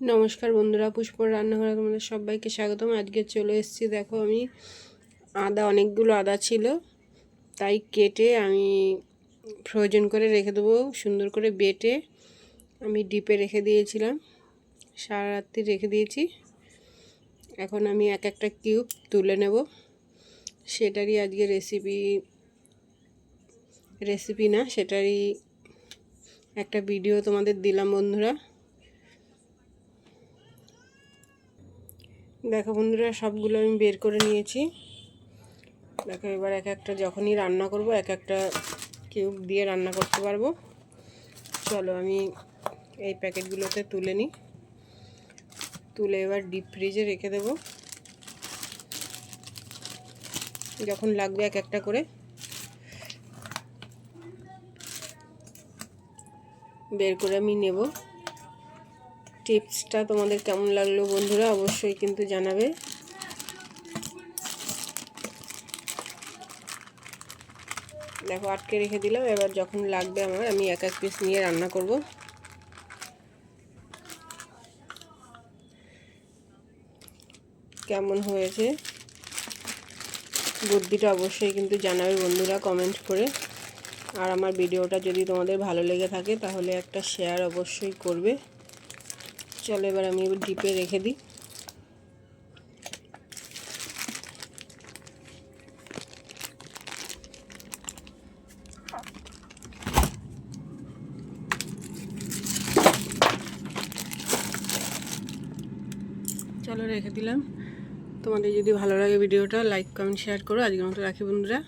নমস্কার বন্ধুরা, পুষ্পর রান্নাঘরে তোমাদের সবাইকে স্বাগতম। আজকে চলে এসেছি, দেখো আমি, আদা, অনেকগুলো আদা ছিল, তাই কেটে আমি ফ্রোজেন করে রেখে দেবো, সুন্দর করে বেটে আমি ডিপে রেখে দিয়েছিলাম, সারা রাত্রি রেখে দিয়েছি। এখন আমি এক একটা কিউব তুলে নেব, সেটারই আজকে রেসিপি রেসিপি না, সেটারই একটা ভিডিও তোমাদের দিলাম বন্ধুরা। দেখো বন্ধুরা, সবগুলো আমি বের করে নিয়েছি। দেখো এবার এক একটা যখনই রান্না করব, এক একটা কিউব দিয়ে রান্না করতে পারব। চলো আমি এই প্যাকেটগুলোতে তুলে নিই। তুলে এবার ডিপ ফ্রিজে রেখে দেব। যখন লাগবে এক একটা করে। বের করে আমি নেব। টিপসটা তোমাদের কেমন লাগল বন্ধুরা অবশ্যই কিন্তু জানাবে। দেখো, আটকে রেখে দিলাম। এবার যখন লাগবে আমার, আমি এক এক পিস নিয়ে রান্না করব। কেমন হয়েছে? বুদ্ধিটা অবশ্যই কিন্তু জানাবে বন্ধুরা কমেন্ট করে। আর আমার ভিডিওটা যদি তোমাদের ভালো লেগে থাকে, তাহলে একটা শেয়ার অবশ্যই করবে। চলো এবার আমি এবার ডিপে রেখে দিই। চলো রেখে দিলাম। তোমাদের যদি ভালো লাগে ভিডিওটা লাইক কমেন্ট শেয়ার করো। আজকের মতো রাখি বন্ধুরা।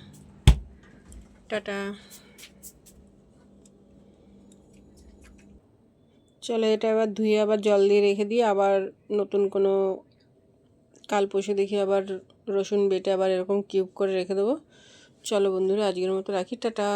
টাটা। চলো এটা আবার ধুয়ে আবার জল দিয়ে রেখে দিয়ে আবার নতুন কোনো কাল পশু দেখি আবার রসুন বেটে আবার এরকম কিউব করে রেখে দেবো। চলো বন্ধুরা, আজকের মতো রাখি, টাটা।